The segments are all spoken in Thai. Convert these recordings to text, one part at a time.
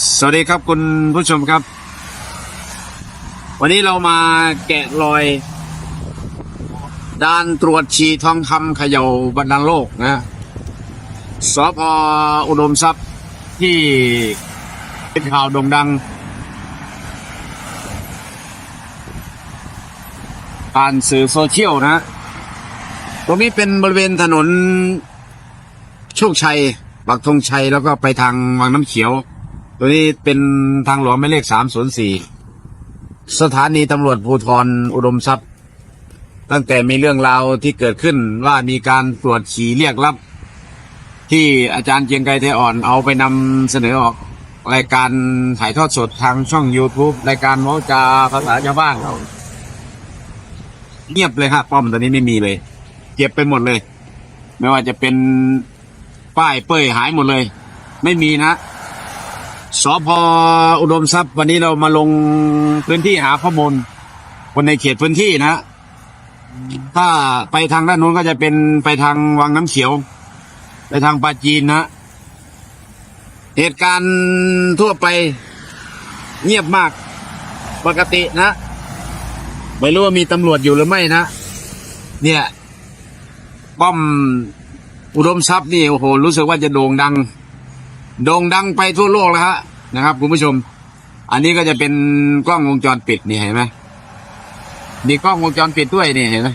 สวัสดีครับคุณผู้ชมครับ วันนี้เรามาแกะรอยด่านตรวจฉีทองคำเขย่าบรรดาลโลกนะสพอุดมทรัพย์ที่เป็นข่าวโด่งดังผ่านสื่อโซเชียลนะ ตรงนี้เป็นบริเวณถนนโชคชัยปักธงชัยแล้วก็ไปทางวังน้ำเขียว ตัวนี้เป็นทางหลวงหมายเลขสามศูนย์สี่สถานีตำรวจภูธรอุดมทรัพย์ ตั้งแต่มีเรื่องราวที่เกิดขึ้นว่ามีการตรวจฉี่เรียกรับ ที่อาจารย์เจียงไกรไทอ่อนเอาไปนำเสนอออกรายการถ่ายทอดสดทางช่อง YouTube รายการเมาจาภาษาชาวบ้านเงียบเลยครับป้อมตอนนี้ไม่มีเลย เก็บไปหมดเลย ไม่ว่าจะเป็นป้ายเป้ยหายหมดเลย ไม่มีนะ สพอุดมทรัพย์วันนี้เรามาลงพื้นที่หาข้อมูลคนในเขตพื้นที่นะ ถ้าไปทางด้านนู้นก็จะเป็นไปทางวังน้ำเขียว ไปทางปาจีนนะเหตุการณ์ทั่วไปเงียบมากปกตินะ ไม่รู้ว่ามีตำรวจอยู่หรือไม่นะ เนี่ยป้อมอุดมทรัพย์นี่โอ้โหรู้สึกว่าจะโด่งดัง โด่งดังไปทั่วโลกแล้วฮะ นะครับคุณผู้ชม อันนี้ก็จะเป็นกล้องวงจรปิดนี่เห็นไหมมีกล้องวงจรปิดด้วยนี่เห็นไหม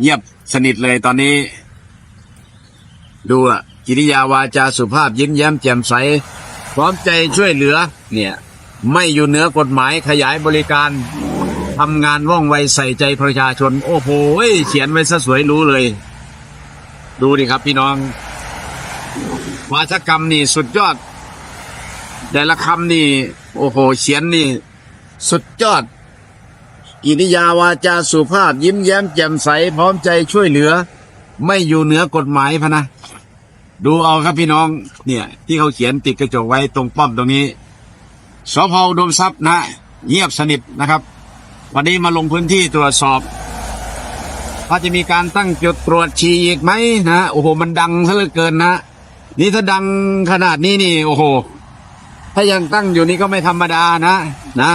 เงียบสนิทเลยตอนนี้ ดูอะกิริยาวาจาสุภาพยิ้มแย้มแจ่มใส พร้อมใจช่วยเหลือ เนี่ย ไม่อยู่เหนือกฎหมายขยายบริการทำงานว่องไวใส่ใจประชาชน โอ้โหเขียนไว้ซะสวยรู้เลย ดูดิครับพี่น้องวาทกรรมนี่สุดยอด แต่ละคำนี่ โอ้โหเขียนนี่ สุดยอด กิริยาวาจาสุภาพ ยิ้มแย้มแจ่มใส พร้อมใจช่วยเหลือ ไม่อยู่เหนือกฎหมายพะนะ ดูเอาครับพี่น้อง เนี่ย ที่เขาเขียนติดกระจกไว้ตรงป้อมตรงนี้สพอุดมทรัพย์นะ เงียบสนิทนะครับ วันนี้มาลงพื้นที่ตรวจสอบว่าจะมีการตั้งจุดตรวจฉี่อีกไหมนะโอ้โหมันดังซะเหลือเกินนะนี่ถ้าดังขนาดนี้นี่ โอ้โห ถ้ายังตั้งอยู่นี่ก็ไม่ธรรมดานะนะ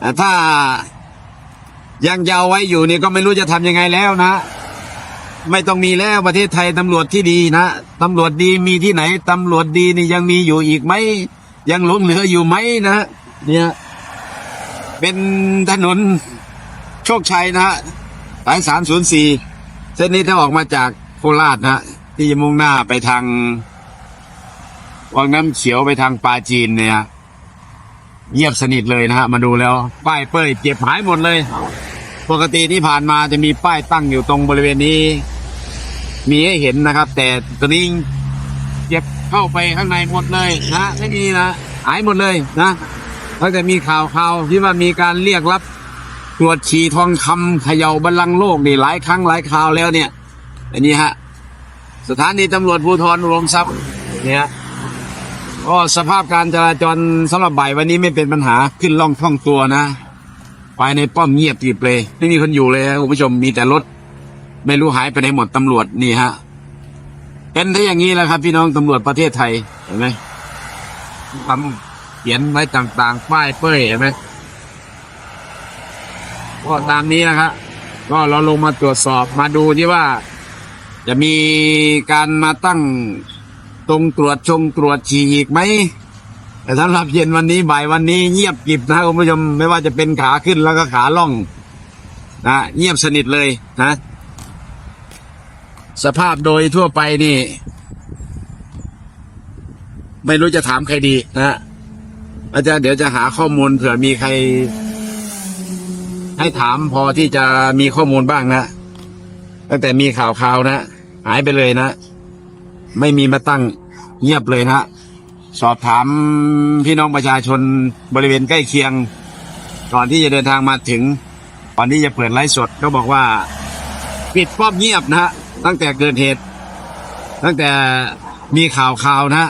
แต่ถ้ายังยาวไว้อยู่นี่ก็ไม่รู้จะทำยังไงแล้วนะ ไม่ต้องมีแล้วประเทศไทยตำรวจที่ดีนะตำรวจดีมีที่ไหนตำรวจดีนี่ยังมีอยู่อีกไหมยังหลงเหลืออยู่ไหมนะเนี่ยเป็นถนนโชคชัยนะฮะสายสามศูนย์สี่เส้นนี้ถ้าออกมาจากโคราชนะฮะที่จะมุ่งหน้าไปทาง วังน้ำเขียวไปทางปลาจีนเนี่ยเงียบสนิทเลยนะฮะมาดูแล้ว ป้ายเป้ยเก็บหายหมดเลย ปกติที่ผ่านมาจะมีป้ายตั้งอยู่ตรงบริเวณนี้ มีให้เห็นนะครับ แต่ตัวนี้เก็บเข้าไปข้างในหมดเลยนะไม่มีนะหายหมดเลยนะตั้งแต่มีข่าวข่าวที่ว่ามีการเรียกรับตรวจฉีทองคำเขย่าบัลลังก์โลกนี่หลายครั้งหลายคราวแล้วเนี่ยอันนี้ฮะสถานีตำรวจภูธรอุดมทรัพย์เนี่ย ก็สภาพการจราจรสำหรับบ่ายวันนี้ไม่เป็นปัญหาขึ้นล่องท่องตัวนะภายในป้อมเงียบกริบเลย ไม่มีคนอยู่เลยครับคุณผู้ชมมีแต่รถ ไม่รู้หายไปไหนหมดตำรวจนี่ฮะเป็นถ้าอย่างนี้แหละครับ พี่น้องตำรวจประเทศไทยเห็นไหมทำเขียนไว้ต่างๆป้ายเป้ยเห็นไหมก็ตามนี้นะครับก็เราลงมาตรวจสอบมาดูที่ว่า จะมีการมาตั้ง ตรงตรวจชงตรวจฉี่อีกไหมแต่สำหรับเย็นวันนี้บ่ายวันนี้เงียบกิบนะคุณผู้ชมไม่ว่าจะเป็นขาขึ้นแล้วก็ขาล่องนะเงียบสนิทเลยนะ สภาพโดยทั่วไปนี่ ไม่รู้จะถามใครดีนะอาจารย์เดี๋ยวจะหาข้อมูลเผื่อมีใคร ให้ถามพอที่จะมีข้อมูลบ้างนะตั้งแต่มีข่าวข่าวๆนะ หายไปเลยนะ ไม่มีมาตั้งเงียบเลยนะสอบถามพี่น้องประชาชนบริเวณใกล้เคียง ก่อนที่จะเดินทางมาถึงก่อนที่จะเปิดไลฟ์สดก็บอกว่าปิดป้อมเงียบนะฮะตั้งแต่เกิดเหตุ ตั้งแต่มีข่าวข่าวนะ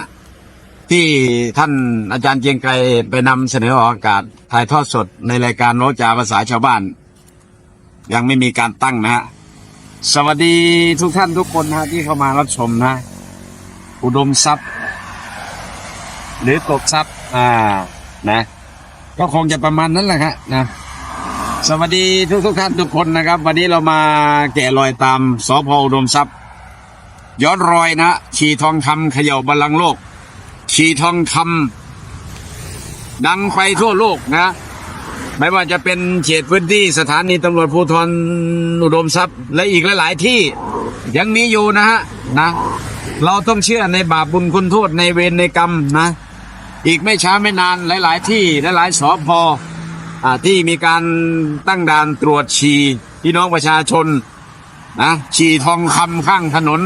ที่ท่านอาจารย์เจียงไกรไปนำเสนอออกอากาศถ่ายทอดสดในรายการโน้จาภาษาชาวบ้าน ยังไม่มีการตั้งนะฮะสวัสดีทุกท่านทุกคนนะที่เข้ามารับชมนะ อุดมทรัพย์ หรือตบทรัพย์ อ่านะ ก็คงจะประมาณนั้นแหละครับนะสวัสดีทุกทุกท่านทุกคนนะครับ วันนี้เรามาแกะรอยตามสพอุดมทรัพย์ย้อนรอยนะชีทองคำเขย่าบัลลังโลก ชีทองคำดังไปทั่วโลกนะไม่ว่าจะเป็นเขตพื้นที่สถานีตำรวจภูธรอุดมทรัพย์ และอีกหลาย ๆ ที่ยังมีอยู่นะฮะ นะ เราต้องเชื่อในบาปบุญคุณโทษในเวรในกรรมนะ อีกไม่ช้าไม่นานหลาย ๆ ที่หลายๆสอพอที่มีการตั้งด่านตรวจฉี่พี่น้องประชาชนนะฉี่ทองคำข้างถนน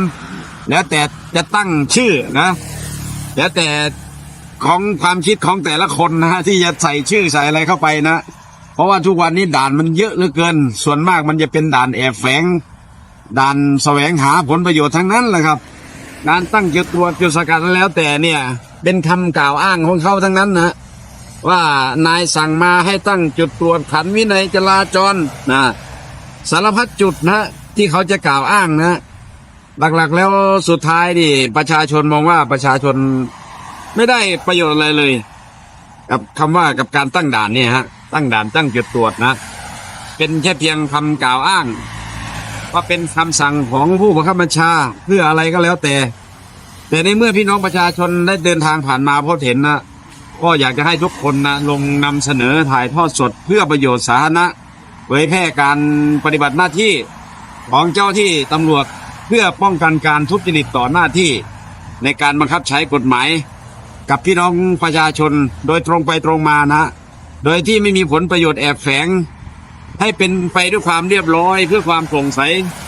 แล้วแต่จะตั้งชื่อนะ แล้วแต่ของความคิดของแต่ละคนนะฮะที่จะใส่ชื่อใส่อะไรเข้าไปนะ เพราะว่าทุกวันนี้ด่านมันเยอะเหลือเกิน ส่วนมากมันจะเป็นด่านแอบแฝง ด่านแสวงหาผลประโยชน์ทั้งนั้นแหละครับการตั้งจุดตรวจจุดสกัดแล้วแต่เนี่ย เป็นคำกล่าวอ้างของเขาทั้งนั้นนะว่านายสั่งมาให้ตั้งจุดตรวจขันวินัยจราจรนะสารพัดจุดนะที่เขาจะกล่าวอ้างนะ หลักๆแล้วสุดท้ายดิประชาชนมองว่าประชาชนไม่ได้ประโยชน์อะไรเลย กับคำว่ากับการตั้งด่านเนี่ยฮะตั้งด่านตั้งจุดตรวจนะ เป็นแค่เพียงคำกล่าวอ้าง ว่าเป็นคำสั่งของผู้บังคับบัญชาเพื่ออะไรก็แล้วแต่ แต่ในเมื่อพี่น้องประชาชนได้เดินทางผ่านมาพบเห็นนะก็อยากจะให้ทุกคนนะลงนำเสนอถ่ายทอดสดเพื่อประโยชน์สาธารณะเผยแพร่การปฏิบัติหน้าที่ของเจ้าที่ตำรวจเพื่อป้องกันการทุจริตต่อหน้าที่ ในการบังคับใช้กฎหมาย กับพี่น้องประชาชนโดยตรงไปตรงมานะ โดยที่ไม่มีผลประโยชน์แอบแฝง ให้เป็นไปด้วยความเรียบร้อย เพื่อความโปร่งใส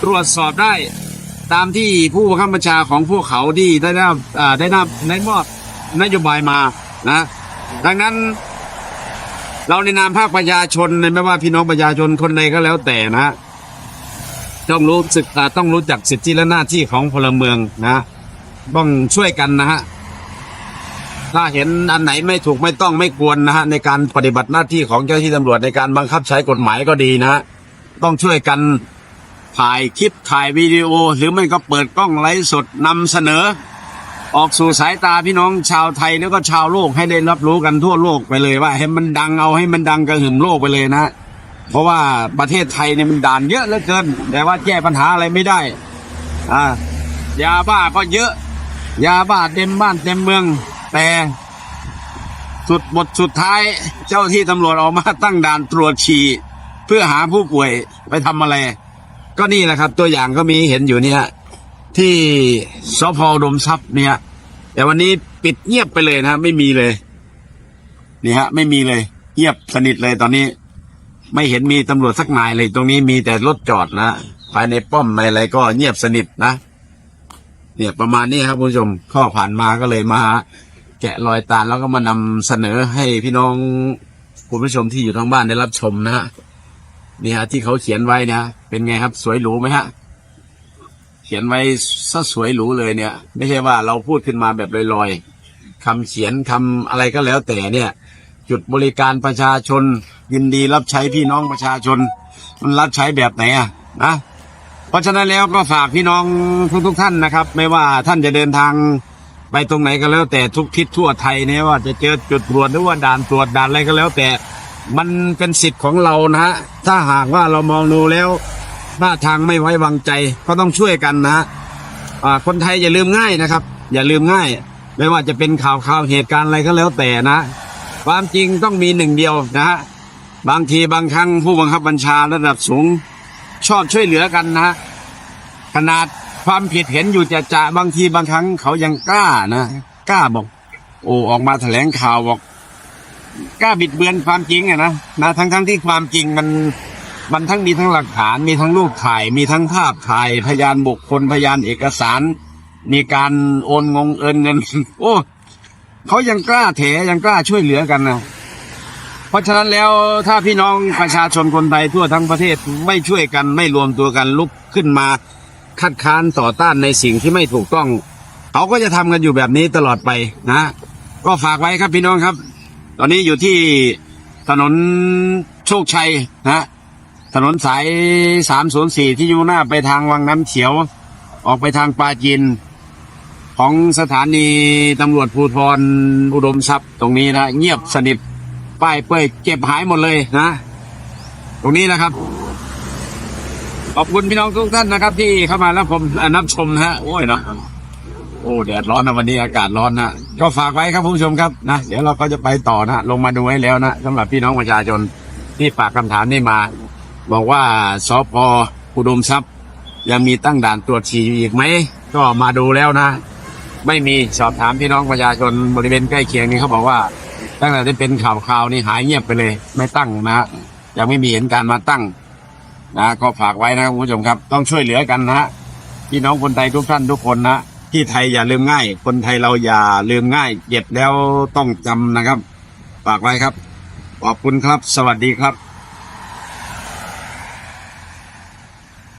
ตรวจสอบได้ ตามที่ผู้บังคับบัญชาของพวกเขาที่ได้นำอ่าได้นำได้มอบนโยบายมานะ ดังนั้น เราในนามภาคประชาชนไม่ว่าพี่น้องประชาชนคนใดก็แล้วแต่นะต้องรู้สึกต้องรู้จักสิทธิและหน้าที่ของพลเมืองนะ ต้องช่วยกันนะฮะ ถ้าเห็นอันไหนไม่ถูกไม่ต้องไม่ควรนะฮะในการปฏิบัติหน้าที่ของเจ้าหน้าที่ตำรวจในการบังคับใช้กฎหมายก็ดีนะฮะต้องช่วยกันถ่ายคลิปถ่ายวิดีโอ หรือไม่ก็เปิดกล้องไลฟ์สดนำเสนอ ออกสู่สายตาพี่น้องชาวไทยแล้วก็ชาวโลกให้ได้รับรู้กันทั่วโลกไปเลยว่าให้มันดังเอาให้มันดังกระหึ่มโลกไปเลยนะเพราะว่าประเทศไทยเนี่ยมันด่านเยอะเหลือเกิน แต่ว่าแก้ปัญหาอะไรไม่ได้อ่ายาบ้าก็เยอะ ยาบ้าเต็มบ้านเต็มเมือง แต่สุดบทสุดท้ายเจ้าที่ตำรวจออกมาตั้งด่านตรวจฉี่เพื่อหาผู้ป่วยไปทำอะไร ก็นี่แหละครับ ตัวอย่างก็มีเห็นอยู่เนี่ยที่สพอดมทรัพย์เนี่ย แต่วันนี้ปิดเงียบไปเลยนะไม่มีเลยนี่ฮะ ไม่มีเลยเงียบสนิทเลยตอนนี้ ไม่เห็นมีตำรวจสักนายเลย ตรงนี้มีแต่รถจอดนะภายในป้อมอะไรก็เงียบสนิทนะเนี่ยประมาณนี้ครับคุณผู้ชมข้อผ่านมาก็เลยมา แกะรอยตาแล้วก็มานำเสนอให้พี่น้องคุณผู้ชมที่อยู่ทางบ้านได้รับชมนะฮะนี่ฮะที่เขาเขียนไว้เนี่ยเป็นไงครับ สวยหรูไหมฮะ เขียนไว้ซะสวยหรูเลยเนี่ย ไม่ใช่ว่าเราพูดขึ้นมาแบบลอยๆคำเขียนคำอะไรก็แล้วแต่เนี่ย จุดบริการประชาชน ยินดีรับใช้พี่น้องประชาชน มันรับใช้แบบไหนอะนะเพราะฉะนั้นแล้วก็ฝากพี่น้องทุกๆท่านนะครับ ไม่ว่าท่านจะเดินทาง ไปตรงไหนก็แล้วแต่ทุกทิศทั่วไทยเนี่ยว่าจะเจอจุดตรวจหรือว่าด่านตรวจด่านอะไรก็แล้ว แต่มันเป็นสิทธิ์ของเรานะฮะถ้าหากว่าเรามองดูแล้วท่าทางไม่ไว้วางใจก็ต้องช่วยกันนะฮะคนไทยอย่าลืมง่ายนะครับ อย่าลืมง่าย ไม่ว่าจะเป็นข่าวข่าวเหตุการณ์อะไรก็แล้วแต่นะ ความจริงต้องมีหนึ่งเดียวนะฮะบางทีบางครั้งผู้บังคับบัญชาระดับสูงชอบช่วยเหลือกันนะฮะขนาด ความผิดเห็นอยู่จะจะบางทีบางครั้งเขายังกล้านะกล้าบอก โอ้ออกมาแถลงข่าวบอกกล้าบิดเบือนความจริงอะนะนะทั้งทั้งที่ความจริงมันมันทั้งมีทั้งหลักฐาน มีทั้งรูปถ่าย มีทั้งภาพถ่ายพยานบุคคลพยานเอกสาร มีการโอนงงเอินเงิน โอ้เขายังกล้าเถยังกล้าช่วยเหลือกันนะเพราะฉะนั้นแล้วถ้าพี่น้องประชาชนคนไทยทั่วทั้งประเทศไม่ช่วยกันไม่รวมตัวกันลุกขึ้นมา คัดค้านต่อต้านในสิ่งที่ไม่ถูกต้อง เขาก็จะทำกันอยู่แบบนี้ตลอดไปนะ ก็ฝากไว้ครับพี่น้องครับ ตอนนี้อยู่ที่ถนนโชคชัยนะ ถนนสายสามศูนย์สี่ที่อยู่หน้าไปทางวังน้ำเขียว ออกไปทางปาจีนของสถานีตำรวจภูธรอุดมทรัพย์ตรงนี้นะ เงียบสนิทป้ายเป้ยเก็บหายหมดเลยนะ ตรงนี้นะครับ ขอบคุณพี่น้องทุกท่านนะครับ ที่เข้ามาแล้วผมนับชมนะฮะโอ้ยเนาะโอ้แดดร้อนนะวันนี้อากาศร้อนนะก็ฝากไว้ครับผู้ชมครับนะเดี๋ยวเราก็จะไปต่อนะลงมาดูให้แล้วนะสำหรับพี่น้องประชาชนที่ฝากคำถามนี้มา บอกว่าสพอุดมทรัพย์ยังมีตั้งด่านตรวจฉี่อีกไหมก็มาดูแล้วนะ ไม่มีสอบถามพี่น้องประชาชนบริเวณใกล้เคียงนี่เขาบอกว่า ตั้งแต่ที่เป็นข่าวคราวนี่หายเงียบไปเลย ไม่ตั้งนะฮะยังไม่มีเห็นการมาตั้ง นะก็ฝากไว้นะครับคุณผู้ชมครับ ต้องช่วยเหลือกันนะฮะพี่น้องคนไทยทุกท่านทุกคนนะที่ไทยอย่าลืมง่าย คนไทยเราอย่าลืมง่ายเก็บแล้วต้องจำนะครับฝากไว้ครับ ขอบคุณครับ สวัสดีครับ